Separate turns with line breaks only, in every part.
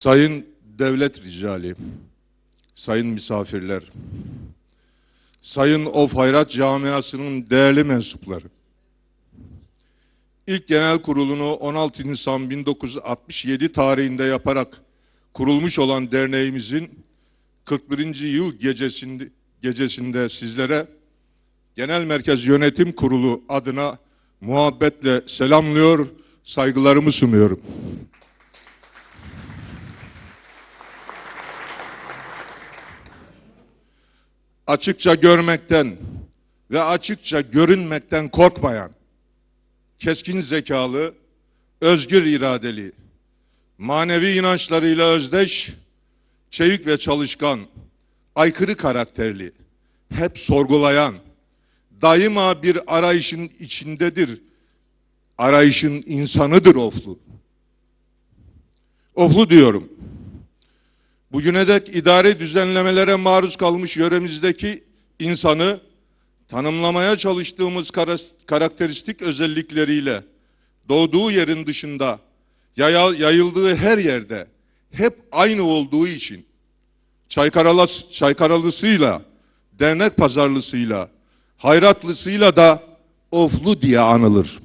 Sayın devlet ricali, sayın misafirler, sayın Of Hayrat camiasının değerli mensupları, ilk genel kurulunu 16 Nisan 1967 tarihinde yaparak kurulmuş olan derneğimizin 41. yıl gecesinde, gecesinde sizlere Genel Merkez Yönetim Kurulu adına muhabbetle selamlıyor, saygılarımı sunuyorum. Açıkça görmekten ve açıkça görünmekten korkmayan, keskin zekalı, özgür iradeli, manevi inançlarıyla özdeş, çevik ve çalışkan, aykırı karakterli, hep sorgulayan, daima bir arayışın içindedir, arayışın insanıdır Oflu. Oflu diyorum. Bugüne dek idari düzenlemelere maruz kalmış yöremizdeki insanı tanımlamaya çalıştığımız karakteristik özellikleriyle doğduğu yerin dışında yayıldığı her yerde hep aynı olduğu için Çaykaralas, Çaykaralısıyla, dernek pazarlısıyla, hayratlısıyla da oflu diye anılır.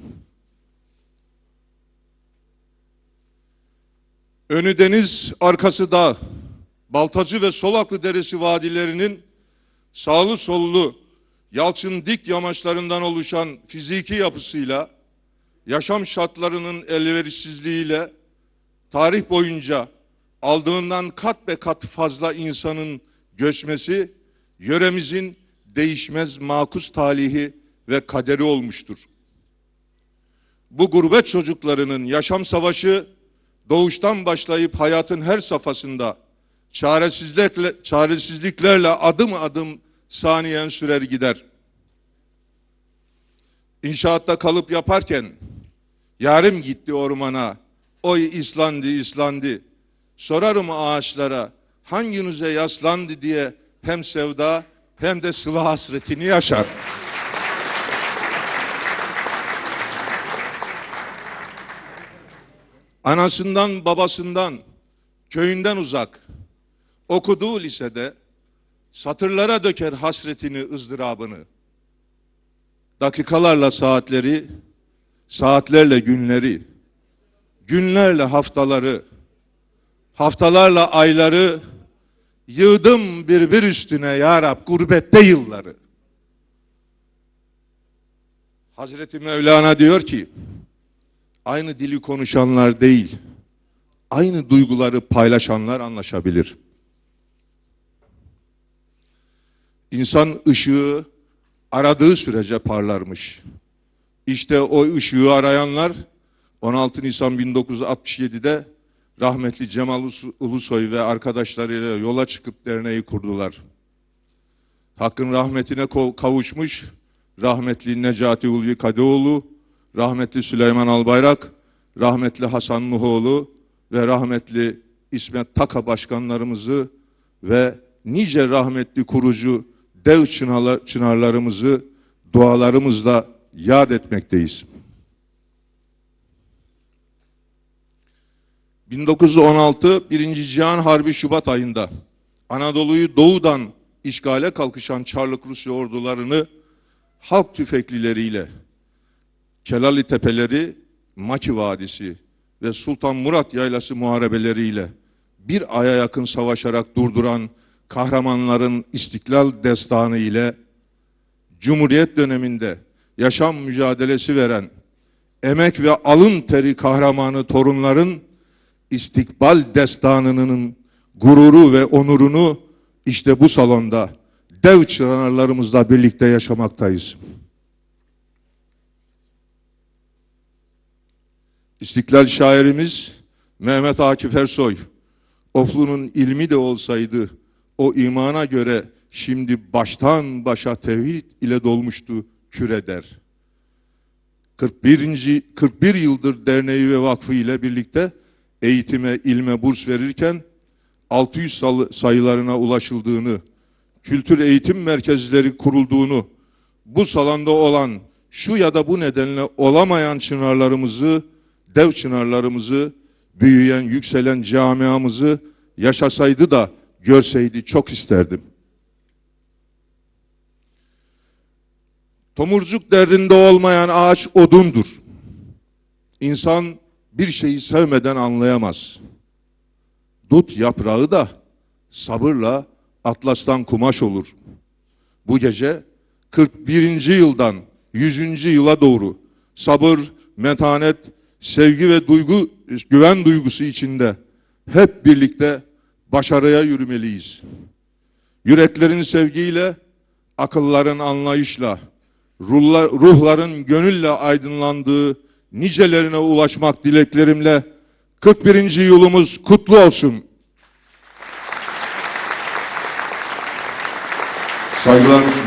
Önü deniz, arkası dağ. Baltacı ve Solaklı Deresi vadilerinin sağlı sollu yalçın dik yamaçlarından oluşan fiziki yapısıyla, yaşam şartlarının elverişsizliğiyle tarih boyunca aldığından kat be kat fazla insanın göçmesi yöremizin değişmez makus talihi ve kaderi olmuştur. Bu gurbet çocuklarının yaşam savaşı doğuştan başlayıp hayatın her safhasında çaresizlikle, çaresizliklerle adım adım saniyen sürer gider. İnşaatta kalıp yaparken yarım gitti ormana, oy İslandi İslandi. Sorarım ağaçlara hanginize yaslandı diye hem sevda hem de sıla hasretini yaşar. Anasından babasından köyünden uzak okuduğu lisede satırlara döker hasretini, ızdırabını. Dakikalarla saatleri, saatlerle günleri, günlerle haftaları, haftalarla ayları, yığdım bir bir üstüne ya Rab gurbette yılları. Hazreti Mevlana diyor ki, aynı dili konuşanlar değil, aynı duyguları paylaşanlar anlaşabilir. İnsan ışığı aradığı sürece parlarmış. İşte o ışığı arayanlar 16 Nisan 1967'de rahmetli Cemal Ulusoy ve arkadaşlarıyla yola çıkıp derneği kurdular. Hakkın rahmetine kavuşmuş rahmetli Necati Ulvi Kadıoğlu, rahmetli Süleyman Albayrak, rahmetli Hasan Nuhoğlu ve rahmetli İsmet Taka başkanlarımızı ve nice rahmetli kurucu dev çınarlarımızı dualarımızla yad etmekteyiz. 1916 Birinci Cihan Harbi Şubat ayında Anadolu'yu doğudan işgale kalkışan Çarlık Rusya ordularını halk tüfeklileriyle Kelali Tepeleri, Maki Vadisi ve Sultan Murat Yaylası muharebeleriyle bir aya yakın savaşarak durduran kahramanların istiklal destanı ile Cumhuriyet döneminde yaşam mücadelesi veren emek ve alın teri kahramanı torunların istikbal destanının gururu ve onurunu işte bu salonda dev çınarlarımızla birlikte yaşamaktayız. İstiklal şairimiz Mehmet Akif Ersoy, Oflu'nun ilmi de olsaydı o imana göre şimdi baştan başa tevhid ile dolmuştu küre der. 41. 41 yıldır derneği ve vakfı ile birlikte eğitime, ilme burs verirken 600 sayılarına ulaşıldığını, kültür eğitim merkezleri kurulduğunu, bu salonda olan şu ya da bu nedenle olamayan çınarlarımızı, dev çınarlarımızı büyüyen, yükselen camiamızı yaşasaydı da görseydi çok isterdim. Tomurcuk derdinde olmayan ağaç odundur. İnsan bir şeyi sevmeden anlayamaz. Dut yaprağı da sabırla atlastan kumaş olur. Bu gece 41. yıldan 100. yıla doğru sabır, metanet, sevgi ve duygu, güven duygusu içinde hep birlikte başarıya yürümeliyiz. Yüreklerin sevgiyle, akılların anlayışla, ruhlar- ruhların gönülle aydınlandığı nicelerine ulaşmak dileklerimle 41. yılımız kutlu olsun. Saygılar.